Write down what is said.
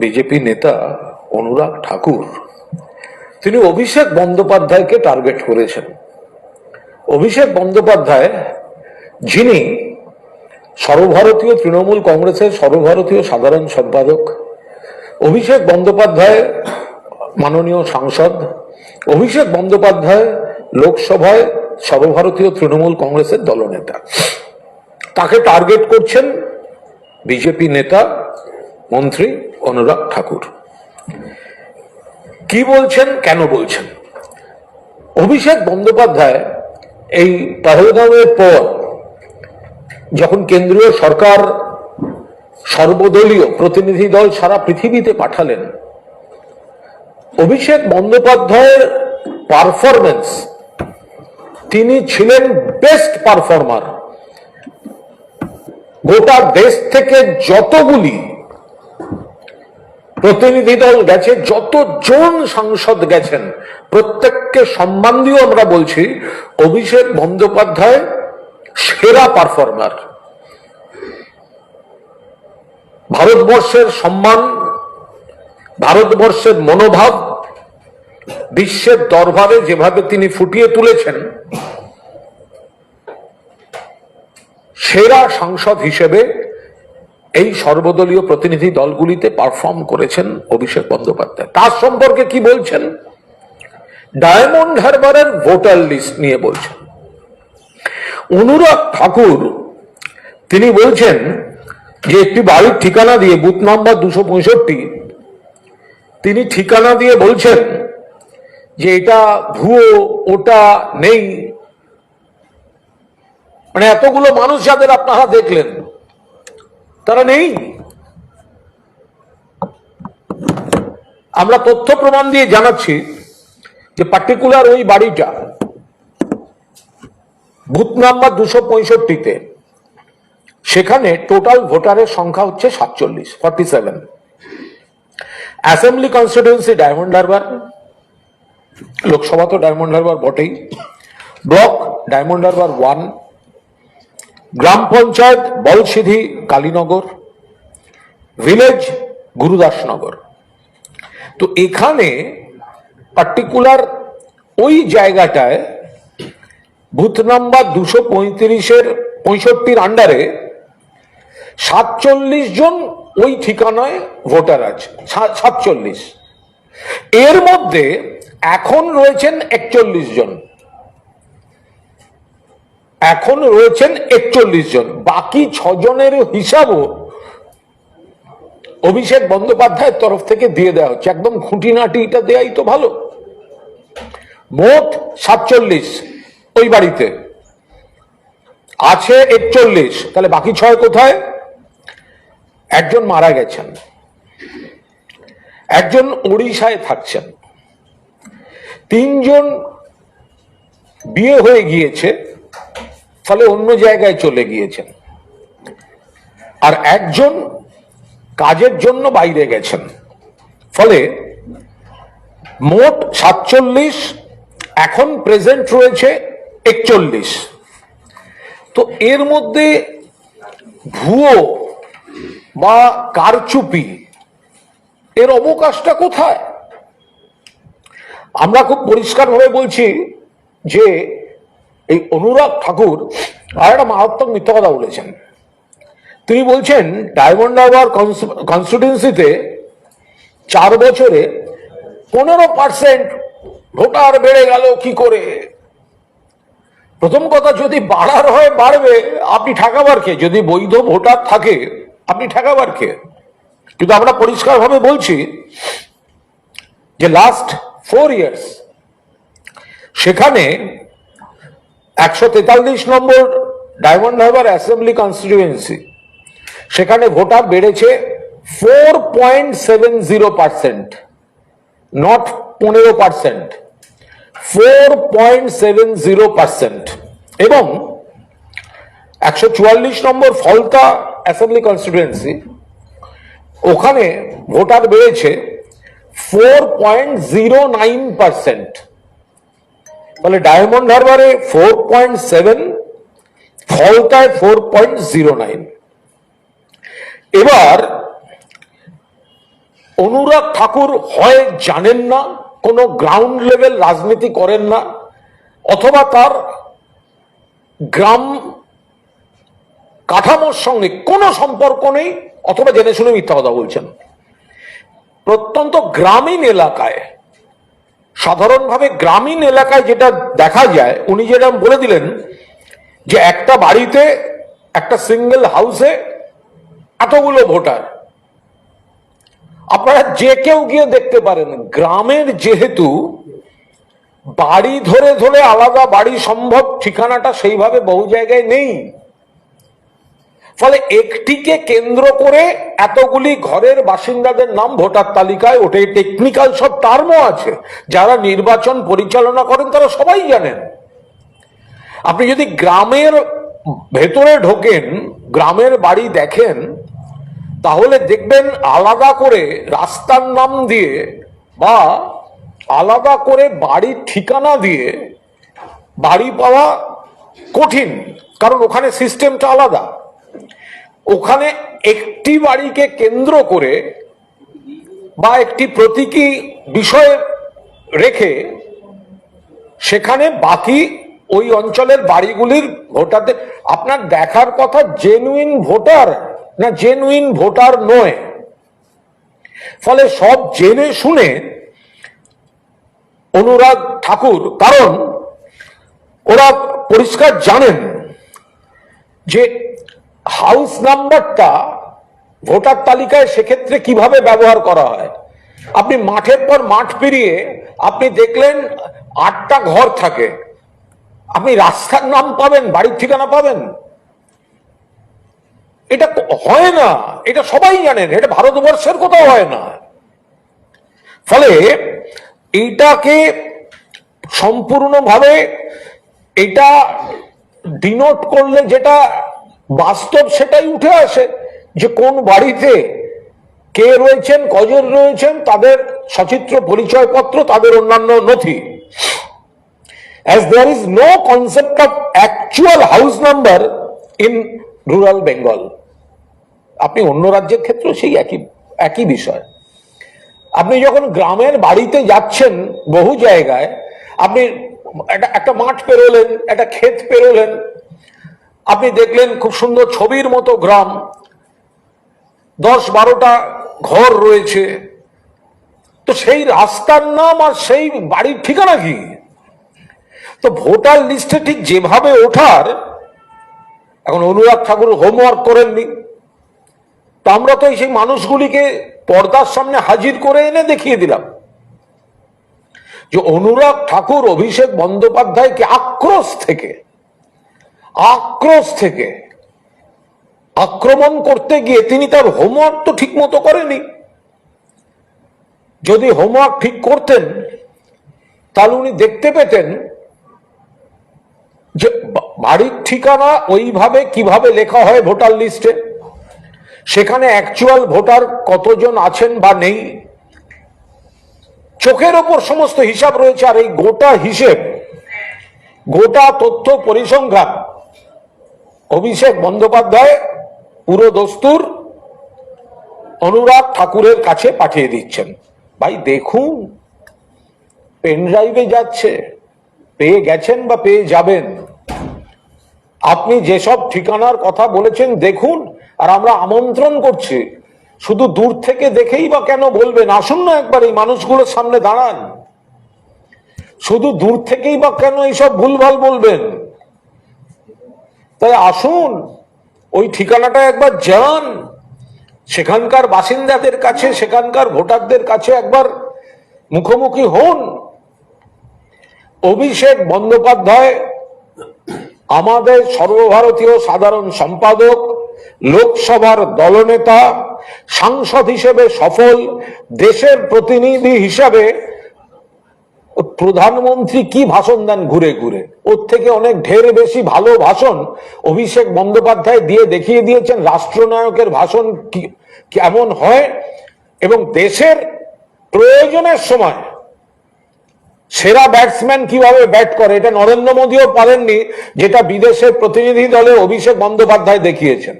BJP নেতা অনুরাগ ঠাকুর। তিনি অভিষেক বন্দ্যোপাধ্যায়কে টার্গেট করেছেন। অভিষেক বন্দ্যোপাধ্যায়, যিনি সর্বভারতীয় তৃণমূল কংগ্রেসের সর্বভারতীয় সাধারণ সম্পাদক, অভিষেক বন্দ্যোপাধ্যায় মাননীয় সাংসদ, অভিষেক বন্দ্যোপাধ্যায় লোকসভায় সর্বভারতীয় তৃণমূল কংগ্রেসের দলনেতা। তাকে টার্গেট করছেন বিজেপি নেতা, মন্ত্রী অনুরাগ ঠাকুর। কি বলছেন, কেন বলছেন? অভিষেক বন্দ্যোপাধ্যায় এই পহলগামের পর যখন কেন্দ্রীয় সরকার সর্বদলীয় প্রতিনিধি দল সারা পৃথিবীতে পাঠালেন, অভিষেক বন্দ্যোপাধ্যায়ের পারফরমেন্স তিনি ছিলেন বেস্ট পারফর্মার গোটা দেশ থেকে যতগুলি প্রতিনিধি দল গেছে, যতজন সাংসদ গেছেন, প্রত্যেককে সম্মান দিয়েও আমরা বলছি, অভিষেক বন্দ্যোপাধ্যায় সেরা পারফর্মার। ভারতবর্ষের সম্মান, ভারতবর্ষের মনোভাব, বিশ্বের দরবারে যেভাবে তিনি ফুটিয়ে তুলেছেন, সেরা সাংসদ হিসেবে এই সর্বদলীয় প্রতিনিধি দলগুলিতে পারফর্ম করেছেন অভিষেক বন্দ্যোপাধ্যায়। তার সম্পর্কে কি বলছেন? ডায়মন্ড হারবারের ভোটার লিস্ট নিয়ে বলছেন। অনুরাগ ঠাকুর, তিনি বলছেন যে একটি বাড়ির ঠিকানা দিয়ে বুথ নাম্বার দুশো পঁয়ষট্টি, তিনি ঠিকানা দিয়ে বলছেন যে এটা ভুয়ো, ওটা নেই। মানে এতগুলো মানুষ যাদের আপনারা দেখলেন তারা নেই। আমরা তথ্য প্রমাণ দিয়ে জানাচ্ছি যে পার্টিকুলার ওই বাড়িটা বুথ নাম্বার দুশো পঁয়ষট্টিতে। সেখানে টোটাল ভোটারের সংখ্যা হচ্ছে সাতচল্লিশ forty seven assembly constituency Diamond Harbour Lok Sabha তো ডায়মন্ড হারবার বটেই। ব্লক ডায়মন্ড হারবার ওয়ান গ্রাম পঞ্চায়েত, বলসিধি, কালীনগর ভিলেজ গুরুদাসনগর। তো এখানে পার্টিকুলার ওই জায়গাটায় বুথ নাম্বার দুশো পঁয়ত্রিশের পঁয়ষট্টির আন্ডারে সাতচল্লিশ জন ওই ঠিকানায় ভোটার আছে সাতচল্লিশ। এর মধ্যে এখন রয়েছেন একচল্লিশ জন। এখন রয়েছেন একচল্লিশ জন। বাকি ছজনের হিসাবও অভিষেক বন্দ্যোপাধ্যায়ের তরফ থেকে দিয়ে দেওয়া হচ্ছে। একদম খুঁটিনাটিটা দেয়াই তো ভালো। মোট সাতচল্লিশ ওই বাড়িতে। আছে একচল্লিশ। তাহলে বাকি ছয় কোথায়? একজন মারা গেছেন। একজন ওড়িশায় থাকছেন। তিনজন বিয়ে হয়ে গিয়েছে। ফলে অন্য জায়গায় চলে গিয়েছেন। আর একজন কাজের জন্য বাইরে গেছেন। ফলে মোট সাতচল্লিশ, এখন প্রেজেন্ট রয়েছে একচল্লিশ। তো এর মধ্যে ভুয়ো বা কারচুপি, এর অবকাশটা কোথায়? আমরা খুব পরিষ্কারভাবে বলছি যে এই অনুরাগ ঠাকুর আর একটা মারাত্মক মিথ্যা কথা বলেছেন। তিনি বলছেন, ডায়মন্ড হারবার কনস্টিটিউন্সিতে চার বছরে পনেরো পার্সেন্ট ভোটার বেড়ে গেল, কি করে? প্রথম কথা, যদি বাড়ার হয় বাড়বে, আপনি ঠেকাবার কে? যদি বৈধ ভোটার থাকে, আপনি ঠেকাবার কে? কিন্তু আমরা পরিষ্কারভাবে বলছি যে লাস্ট ফোর ইয়ার্স সেখানে একশো তেতাল্লিশ number Diamond Harbour assembly constituency সেখানে ভোটার বেড়েছে four point seven zero percent, not পনেরো percent, four point seven zero percent. এবং একশো চুয়াল্লিশ নম্বর ফলতা অ্যাসেম্বলি কনস্টিটিউয়েন্সি ওখানে ভোটার বেড়েছে four point zero nine percent. তাহলে ডায়মন্ড হারবারে ফোর পয়েন্ট সেভেন ফলতায় ফোর পয়েন্ট জিরো নাইন এবার অনুরাগ ঠাকুর হয় জানেন না, কোনো গ্রাউন্ড লেভেল রাজনীতি করেন না, অথবা তার গ্রাম কাঠামোর সঙ্গে কোনো সম্পর্ক নেই, অথবা জেনে শুনে মিথ্যা কথা বলছেন। প্রত্যন্ত গ্রামীণ এলাকায় সাধারণভাবে গ্রামীণ এলাকায় যেটা দেখা যায়, উনি যেটা বলে দিলেন যে একটা বাড়িতে একটা সিঙ্গেল হাউসে এতগুলো ভোটার। আপনারা যে কেউ গিয়ে দেখতে পারেন, গ্রামের যেহেতু বাড়ি ধরে ধরে আলাদা বাড়ি সম্ভব ঠিকানাটা সেইভাবে বহু জায়গায় নেই। ফলে একটিকে কেন্দ্র করে এতগুলি ঘরের বাসিন্দাদের নাম ভোটার তালিকায় ওঠে। টেকনিক্যাল সব টার্মও আছে। যারা নির্বাচন পরিচালনা করেন, তারা সবাই জানেন। আপনি যদি গ্রামের ভেতরে ঢোকেন, গ্রামের বাড়ি দেখেন, তাহলে দেখবেন আলাদা করে রাস্তার নাম দিয়ে বা আলাদা করে বাড়ির ঠিকানা দিয়ে বাড়ি পাওয়া কঠিন। কারণ ওখানে সিস্টেমটা আলাদা। ওখানে একটি বাড়িকে কেন্দ্র করে বা একটি প্রতীকী বিষয় রেখে সেখানে বাকি ওই অঞ্চলের বাড়িগুলির ভোটারদের, আপনার দেখার কথা জেনুইন ভোটার না জেনুইন ভোটার নয়। ফলে সব জেনে শুনে অনুরাগ ঠাকুর, কারণ ওরা পরিষ্কার জানেন যে হাউস নাম্বারটা ভোটার তালিকায় সেক্ষেত্রে কীভাবে ব্যবহার করা হয়? আপনি মাঠের পর মাঠ পেরিয়ে আপনি দেখলেন আটটা ঘর থাকে। আপনি রাস্তার নাম পাবেন, বাড়ির ঠিকানা পাবেন। এটা হয় না। এটা সবাই জানেন এটা ভারতবর্ষের কোথাও হয় না। ফলে এইটাকে সম্পূর্ণভাবে এটা ডিনোট করলে যেটা বাস্তব সেটাই উঠে আসে যে কোন বাড়িতে কে রয়েছেন, কজন রয়েছেন, তাদের সচিত্র পরিচয়পত্র, তাদের অন্যান্য নথি। As there is no concept of actual house number in rural Bengal আপনি অন্য রাজ্যের ক্ষেত্রেও সেই একই একই বিষয়। আপনি যখন গ্রামের বাড়িতে যাচ্ছেন বহু জায়গায়, আপনি একটা একটা মাঠ পেরোলেন, একটা ক্ষেত পেরোলেন আপনি দেখলেন খুব সুন্দর ছবির মতো গ্রাম। দশ বারোটা ঘর রয়েছে। তো সেই রাস্তার নাম আর সেই বাড়ির ঠিকানা কি? তো ভোটার লিস্টে ঠিক যেভাবে ওঠার, এখন অনুরাগ ঠাকুর হোমওয়ার্ক করেননি। তো আমরা তো সেই মানুষগুলিকে পর্দার সামনে হাজির করে এনে দেখিয়ে দিলাম। যে অনুরাগ ঠাকুর অভিষেক বন্দ্যোপাধ্যায়কে আক্রোশ থেকে আক্রোশ থেকে। আক্রমণ করতে গিয়ে তিনি তার হোমওয়ার্ক তো ঠিক মতো করেনি। যদি হোমওয়ার্ক ঠিক করতেন, তাহলে উনি দেখতে পেতেন যে বাড়ির ঠিকানা ওইভাবে কীভাবে লেখা হয় ভোটার লিস্টে। সেখানে অ্যাকচুয়াল ভোটার কতজন আছেন বা নেই। চোখের ওপর সমস্ত হিসাব রয়েছে, আর এই গোটা হিসেব, গোটা তথ্য পরিসংখ্যান অভিষেক বন্দ্যোপাধ্যায় পুরো দস্তুর অনুরাগ ঠাকুরের কাছে পাঠিয়ে দিচ্ছেন। ভাই, দেখুন পেন ড্রাইভে যাচ্ছে, পেয়ে গেছেন বা পেয়ে যাবেন। আপনি যেসব ঠিকানার কথা বলেছেন, দেখুন, আর আমরা আমন্ত্রণ করছি। শুধু দূর থেকে দেখেই বা কেন বলবেন? আসুন না একবার এই মানুষগুলোর সামনে দাঁড়ান। শুধু দূর থেকেই বা কেন এইসব ভুলভাল বলবেন? তাই আসুন, ওই ঠিকানাটা একবার যান সেখানকার বাসিন্দাদের কাছে, সেখানকার ভোটারদের কাছে একবার মুখোমুখি হন। অভিষেক বন্দ্যোপাধ্যায়, আমাদের সর্বভারতীয় সাধারণ সম্পাদক, লোকসভার দলনেতা, সাংসদ হিসেবে সফল, দেশের প্রতিনিধি হিসাবে প্রধানমন্ত্রী কি ভাষণ দেন ঘুরে ঘুরে? ওর থেকে অনেক ঢের বেশি ভালো ভাষণ অভিষেক বন্দ্যোপাধ্যায় দিয়ে দেখিয়ে দিয়েছেন রাষ্ট্রনায়কের ভাষণ কি, কেমন হয়। এবং দেশের প্রয়োজনের সময় সেরা ব্যাটসম্যান কীভাবে ব্যাট করে, এটা নরেন্দ্র মোদীও পারেননি, যেটা বিদেশের প্রতিনিধি দলে অভিষেক বন্দ্যোপাধ্যায় দেখিয়েছেন।